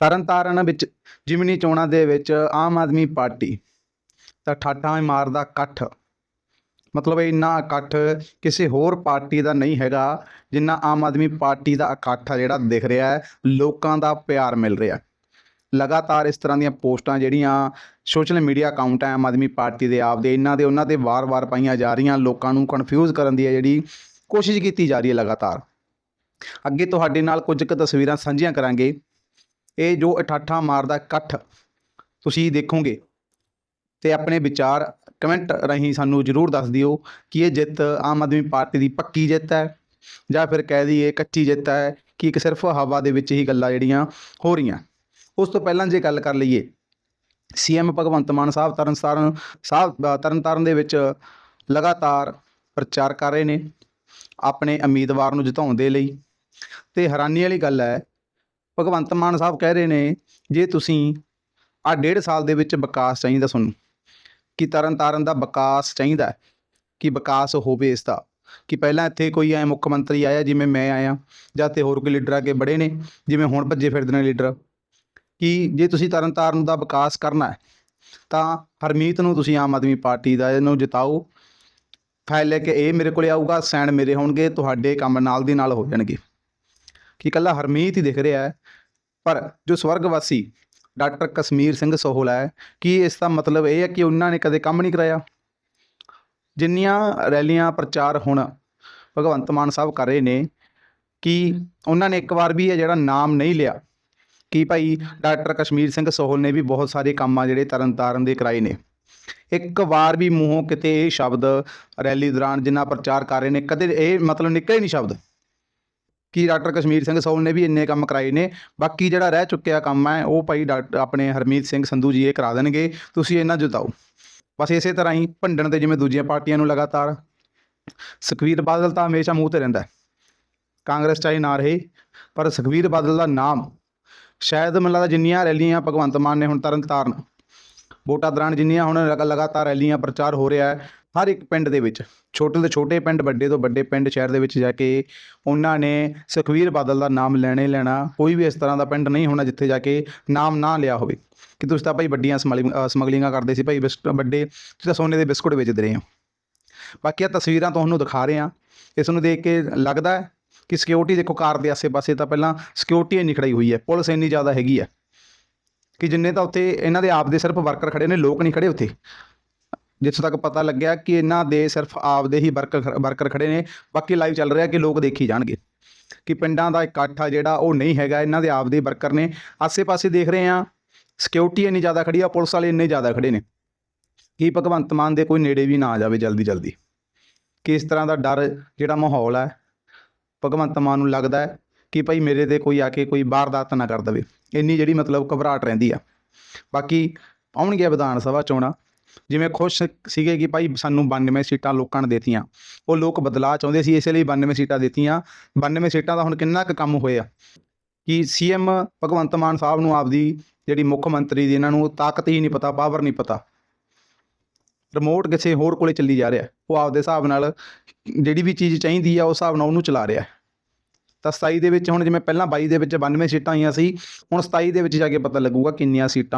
ਤਰਨਤਾਰਨ ਵਿੱਚ ਜਿਮਨੀ ਚੋਣਾਂ ਦੇ ਵਿੱਚ ਆਮ ਆਦਮੀ ਪਾਰਟੀ ਤਾਂ ਠਾਠਾਂ ਮਾਰਦਾ ਇਕੱਠ। ਮਤਲਬ ਇੰਨਾ ਇਕੱਠ ਕਿਸੇ ਹੋਰ ਪਾਰਟੀ ਦਾ ਨਹੀਂ ਹੈਗਾ, ਜਿੰਨਾ ਆਮ ਆਦਮੀ ਪਾਰਟੀ ਦਾ ਇਕੱਠ ਆ ਜਿਹੜਾ ਦਿਖ ਰਿਹਾ ਹੈ, ਲੋਕਾਂ ਦਾ ਪਿਆਰ ਮਿਲ ਰਿਹਾ ਲਗਾਤਾਰ ਇਸ ਤਰ੍ਹਾਂ ਦੀਆਂ ਪੋਸਟਾਂ ਜਿਹੜੀਆਂ ਸੋਸ਼ਲ ਮੀਡੀਆ ਅਕਾਊਂਟ ਹੈ ਆਮ ਆਦਮੀ ਪਾਰਟੀ ਦੇ ਆਪਦੇ, ਇਹਨਾਂ ਦੇ, ਉਹਨਾਂ ਤੇ ਵਾਰ-ਵਾਰ ਪਾਈਆਂ ਜਾ ਰਹੀਆਂ, ਲੋਕਾਂ ਨੂੰ ਕਨਫਿਊਜ਼ ਕਰਨ ਦੀ ਹੈ ਜਿਹੜੀ ਕੋਸ਼ਿਸ਼ ਕੀਤੀ ਜਾ ਰਹੀ ਹੈ ਲਗਾਤਾਰ। ਅੱਗੇ ਤੁਹਾਡੇ ਨਾਲ ਕੁਝ ਕੁ ਤਸਵੀਰਾਂ ਸਾਂਝੀਆਂ ਕਰਾਂਗੇ। ਇਹ ਜੋ ਇਠਾਠਾ ਮਾਰਦਾ ਇਕੱਠ, ਤੁਸੀਂ ਦੇਖੋਗੇ ਤੇ ਆਪਣੇ ਵਿਚਾਰ ਕਮੈਂਟ ਰਾਹੀਂ ਸਾਨੂੰ ਜਰੂਰ ਦੱਸ ਦਿਓ ਕਿ ਇਹ ਜਿੱਤ ਆਮ ਆਦਮੀ ਪਾਰਟੀ ਦੀ ਪੱਕੀ ਜਿੱਤ ਹੈ ਜਾਂ ਫਿਰ ਕਹਿ ਦਈਏ ਕੱਚੀ ਜਿੱਤ ਹੈ ਕਿ ਇੱਕ ਸਿਰਫ ਹਵਾ ਦੇ ਵਿੱਚ ਹੀ ਗੱਲਾਂ ਜਿਹੜੀਆਂ ਹੋ ਰਹੀਆਂ। ਉਸ ਤੋਂ ਪਹਿਲਾਂ ਜੇ ਗੱਲ ਕਰ ਲਈਏ ਸੀਐਮ ਭਗਵੰਤ ਮਾਨ ਸਾਹਿਬ ਤਰਨਤਾਰਨ ਸਾਹਿਬ ਤਰਨਤਾਰਨ ਦੇ ਵਿੱਚ ਲਗਾਤਾਰ ਪ੍ਰਚਾਰ ਕਰ ਰਹੇ ਨੇ ਆਪਣੇ ਉਮੀਦਵਾਰ ਨੂੰ ਜਿਤਾਉਣ ਦੇ ਲਈ। ਤੇ ਹੈਰਾਨੀ ਵਾਲੀ ਗੱਲ ਹੈ ਭਗਵੰਤ ਮਾਨ ਸਾਹਿਬ ਕਹਿ ਰਹੇ ਨੇ, ਜੇ ਤੁਸੀਂ ਆ ਡੇਢ ਸਾਲ ਦੇ ਵਿੱਚ ਵਿਕਾਸ ਚਾਹੀਦਾ ਤੁਹਾਨੂੰ, ਕਿ ਤਰਨਤਾਰਨ ਦਾ ਵਿਕਾਸ ਚਾਹੀਦਾ ਕਿ ਵਿਕਾਸ ਹੋਵੇ ਇਸ ਦਾ ਕਿ ਪਹਿਲਾਂ ਇੱਥੇ ਕੋਈ ਐ ਮੁੱਖ ਮੰਤਰੀ ਆਇਆ ਜਿਵੇਂ ਮੈਂ ਆਇਆ, ਜਾਂ ਤੇ ਹੋਰ ਕੋਈ ਲੀਡਰ ਅੱਗੇ ਬੜੇ ਨੇ, ਜਿਵੇਂ ਹੁਣ ਭੱਜੇ ਫਿਰਦੇ ਨੇ ਲੀਡਰ, ਕਿ ਜੇ ਤੁਸੀਂ ਤਰਨਤਾਰਨ ਦਾ ਵਿਕਾਸ ਕਰਨਾ ਹੈ, ਤਾਂ ਹਰਮੀਤ ਨੂੰ ਤੁਸੀਂ ਆਮ ਆਦਮੀ ਪਾਰਟੀ ਦਾ ਇਹਨੂੰ ਜਿਤਾਓ, ਫਾਈਲ ਲੈ ਕੇ ਇਹ ਮੇਰੇ ਕੋਲੇ ਆਊਗਾ, ਸਾਈਨ ਮੇਰੇ ਹੋਣਗੇ, ਤੁਹਾਡੇ ਕੰਮ ਨਾਲ ਦੀ ਨਾਲ ਹੋ ਜਾਣਗੇ। ਕਿ ਇਕੱਲਾ ਹਰਮੀਤ ਹੀ ਦਿਖ ਰਿਹਾ ਹੈ। ਪਰ ਜੋ ਸਵਰਗਵਾਸੀ ਡਾਕਟਰ ਕਸ਼ਮੀਰ ਸਿੰਘ ਸੋਹਲ ਹੈ ਕੀ ਇਸ ਦਾ ਮਤਲਬ ਇਹ ਹੈ ਕਿ ਉਹਨਾਂ ਨੇ ਕਦੇ ਕੰਮ ਨਹੀਂ ਕਰਾਇਆ? ਜਿੰਨੀਆਂ ਰੈਲੀਆਂ ਪ੍ਰਚਾਰ ਹੁਣ ਭਗਵੰਤ ਮਾਨ ਸਾਹਿਬ ਕਰ ਰਹੇ ਨੇ ਕਿ ਉਹਨਾਂ ਨੇ ਇੱਕ ਵਾਰ ਵੀ ਇਹ ਜਿਹੜਾ ਨਾਮ ਨਹੀਂ ਲਿਆ? ਕਿ ਭਾਈ ਡਾਕਟਰ ਕਸ਼ਮੀਰ ਸਿੰਘ ਸੋਹਲ ਨੇ ਵੀ ਬਹੁਤ ਸਾਰੇ ਕੰਮ ਆ ਜਿਹੜੇ ਤਰਨਤਾਰਨ ਦੇ ਕਰਾਏ ਨੇ? ਇੱਕ ਵਾਰ ਵੀ ਮੂੰਹੋਂ ਕਿਤੇ ਇਹ ਸ਼ਬਦ ਰੈਲੀ ਦੌਰਾਨ ਜਿੰਨਾ ਪ੍ਰਚਾਰ ਕਰ ਰਹੇ ਨੇ ਕਦੇ ਇਹ ਮਤਲਬ ਨਿਕਲੇ ਨਹੀਂ ਸ਼ਬਦ? ਕਿ ਡਾਕਟਰ ਕਸ਼ਮੀਰ ਸਿੰਘ ਸੋਹਲ ਨੇ ਵੀ ਇੰਨੇ ਕੰਮ ਕਰਾਏ ਨੇ, ਬਾਕੀ ਜਿਹੜਾ ਰਹਿ ਚੁੱਕਿਆ ਕੰਮ ਹੈ, ਉਹ ਭਾਈ ਡਾਕਟਰ ਆਪਣੇ ਹਰਮੀਤ ਸਿੰਘ ਸੰਧੂ ਜੀ ਇਹ ਕਰਾ ਦੇਣਗੇ, ਤੁਸੀਂ ਇਹਨਾਂ ਜਿਤਾਓ ਬਸ ਇਸੇ ਤਰ੍ਹਾਂ ਹੀ ਭੰਡਣ ਤੇ ਜਿਵੇਂ ਦੂਜੀਆਂ ਪਾਰਟੀਆਂ ਨੂੰ ਲਗਾਤਾਰ, ਸੁਖਵੀਰ ਬਾਦਲ ਤਾਂ ਹਮੇਸ਼ਾ ਮੂੰਹ ਤੇ ਰਹਿੰਦਾ ਕਾਂਗਰਸ ਚਾਹੇ ਨਾ ਰਹੇ, ਪਰ ਸੁਖਵੀਰ ਬਾਦਲ ਦਾ ਨਾਮ, ਸ਼ਾਇਦ ਮੈਨੂੰ ਲੱਗਦਾ ਜਿੰਨੀਆਂ ਰੈਲੀਆਂ ਭਗਵੰਤ ਮਾਨ ਨੇ ਹੁਣ ਤਰਨ ਤਾਰਨ, ਵੋਟਾਂ ਦੌਰਾਨ ਜਿੰਨੀਆਂ ਹੁਣ ਲਗਾਤਾਰ ਰੈਲੀਆਂ ਪ੍ਰਚਾਰ ਹੋ ਰਿਹਾ ਹੈ ਹਰ ਇੱਕ ਪਿੰਡ ਦੇ ਵਿੱਚ, ਛੋਟੇ ਤੋਂ ਛੋਟੇ ਪਿੰਡ, ਵੱਡੇ ਤੋਂ ਵੱਡੇ ਪਿੰਡ, ਸ਼ਹਿਰ ਦੇ ਵਿੱਚ ਜਾ ਕੇ ਉਹਨਾਂ ਨੇ ਸੁਖਵੀਰ ਬਾਦਲ ਦਾ ਨਾਮ ਲੈਣੇ ਲੈਣਾ, ਕੋਈ ਵੀ ਇਸ ਤਰ੍ਹਾਂ ਦਾ ਪਿੰਡ ਨਹੀਂ ਹੋਣਾ ਜਿੱਥੇ ਜਾ ਕੇ ਨਾਮ ਨਾ ਲਿਆ ਹੋਵੇ। ਕਿ ਤੁਸੀਂ ਤਾਂ ਭਾਈ ਵੱਡੀਆਂ ਸਮਗਲਿੰਗ- ਸਮਗਲਿੰਗਾਂ ਕਰਦੇ ਸੀ ਭਾਈ, ਬਿਸਕ, ਵੱਡੇ, ਤੁਸੀਂ ਤਾਂ ਸੋਨੇ ਦੇ ਬਿਸਕੁਟ ਵੇਚਦੇ ਰਹੇ ਹੋ। ਬਾਕੀ ਆ ਤਸਵੀਰਾਂ ਤੁਹਾਨੂੰ ਦਿਖਾ ਰਹੇ ਹਾਂ। ਇਸ ਨੂੰ ਦੇਖ ਕੇ ਲੱਗਦਾ ਹੈ ਕਿ ਸਿਕਿਉਰਿਟੀ ਦੇਖੋ ਕਾਰ ਦੇ ਆਸੇ-ਪਾਸੇ ਤਾਂ ਪਹਿਲਾਂ ਸਿਕਿਉਰਿਟੀ ਇੰਨੀ ਖੜਾਈ ਹੋਈ ਹੈ, ਪੁਲਿਸ ਇੰਨੀ ਜ਼ਿਆਦਾ ਹੈਗੀ ਹੈ। ਕਿ ਜਿੰਨੇ ਤਾਂ ਉੱਥੇ ਇਹਨਾਂ ਦੇ ਆਪ ਦੇ ਸਿਰਫ ਵਰਕਰ ਖੜੇ ਨੇ, ਲੋਕ ਨਹੀਂ ਖੜੇ ਉੱਥੇ। ਜਿੱਥੋਂ ਤੱਕ ਪਤਾ ਲੱਗਿਆ ਕਿ ਇਹਨਾਂ ਦੇ ਸਿਰਫ ਆਪ ਦੇ ਹੀ ਵਰਕਰ ਵਰਕਰ ਖੜੇ ਨੇ, ਬਾਕੀ ਲਾਈਵ ਚੱਲ ਰਿਹਾ ਕਿ ਲੋਕ ਦੇਖੀ ਜਾਣਗੇ। ਕਿ ਪਿੰਡਾਂ ਦਾ ਇਕੱਠ ਆ ਜਿਹੜਾ, ਉਹ ਨਹੀਂ ਹੈਗਾ, ਇਹਨਾਂ ਦੇ ਆਪਦੇ ਵਰਕਰ ਨੇ। ਆਸੇ-ਪਾਸੇ ਦੇਖ ਰਹੇ ਆ ਸਿਕਿਉਰਿਟੀ ਇੰਨੀ ਜ਼ਿਆਦਾ ਖੜੀ ਆ, ਪੁਲਿਸ ਵਾਲੇ ਇੰਨੇ ਜ਼ਿਆਦਾ ਖੜੇ ਨੇ। ਕਿ ਭਗਵੰਤ ਮਾਨ ਦੇ ਕੋਈ ਨੇੜੇ ਵੀ ਨਾ ਆ ਜਾਵੇ ਜਲਦੀ ਜਲਦੀ ਕਿ ਇਸ ਤਰ੍ਹਾਂ ਦਾ ਡਰ ਜਿਹੜਾ ਮਾਹੌਲ ਹੈ ਭਗਵੰਤ ਮਾਨ ਨੂੰ ਲੱਗਦਾ ਹੈ ਕਿ ਭਾਈ ਮੇਰੇ ਤੇ ਕੋਈ ਆ ਕੇ ਕੋਈ ਵਾਰਦਾਤ ਨਾ ਕਰ ਦਵੇ। ਇੰਨੀ ਜਿਹੜੀ ਮਤਲਬ ਘਬਰਾਹਟ ਰਹਿੰਦੀ ਆ। ਬਾਕੀ ਆਉਣਗੀਆਂ ਵਿਧਾਨ ਸਭਾ ਚੋਣਾਂ। ਜਿਵੇਂ ਖੁਸ਼ ਸੀਗੇ ਕਿ ਭਾਈ ਸਾਨੂੰ 92 ਸੀਟਾਂ ਲੋਕਾਂ ਨੇ ਦਿੱਤੀਆਂ। ਉਹ ਲੋਕ ਬਦਲਾਅ ਚਾਹੁੰਦੇ ਸੀ, ਇਸੇ ਲਈ 92 ਸੀਟਾਂ ਦਿੱਤੀਆਂ। 92 ਸੀਟਾਂ ਦਾ ਹੁਣ ਕਿੰਨਾ ਕੁ ਕੰਮ ਹੋਇਆ? ਕਿ ਸੀਐਮ ਭਗਵੰਤ ਮਾਨ ਸਾਹਿਬ ਨੂੰ ਆਪਦੀ ਜਿਹੜੀ ਮੁੱਖ ਮੰਤਰੀ ਦੀ ਇਹਨਾਂ ਨੂੰ ਤਾਕਤ ਹੀ ਨਹੀਂ ਪਤਾ ਪਾਵਰ ਨਹੀਂ ਪਤਾ? ਰਿਮੋਟ ਕਿਸੇ ਹੋਰ ਕੋਲੇ ਚੱਲੀ ਜਾ ਰਿਹਾ। ਉਹ ਆਪਦੇ ਹਿਸਾਬ ਨਾਲ ਜਿਹੜੀ ਵੀ ਚੀਜ਼ ਚਾਹੀਦੀ ਆ, ਉਸ ਹਿਸਾਬ ਨਾਲ ਉਹਨੂੰ ਚਲਾ ਰਿਹਾ। ਤਾਂ 27 ਦੇ ਵਿੱਚ ਹੁਣ ਜਿਵੇਂ ਪਹਿਲਾਂ 22 ਦੇ ਵਿੱਚ 92 ਸੀਟਾਂ ਆਈਆਂ ਸੀ, ਹੁਣ 27 ਦੇ ਵਿੱਚ ਜਾ ਕੇ ਪਤਾ ਲੱਗੂਗਾ ਕਿੰਨੀਆਂ ਸੀਟਾਂ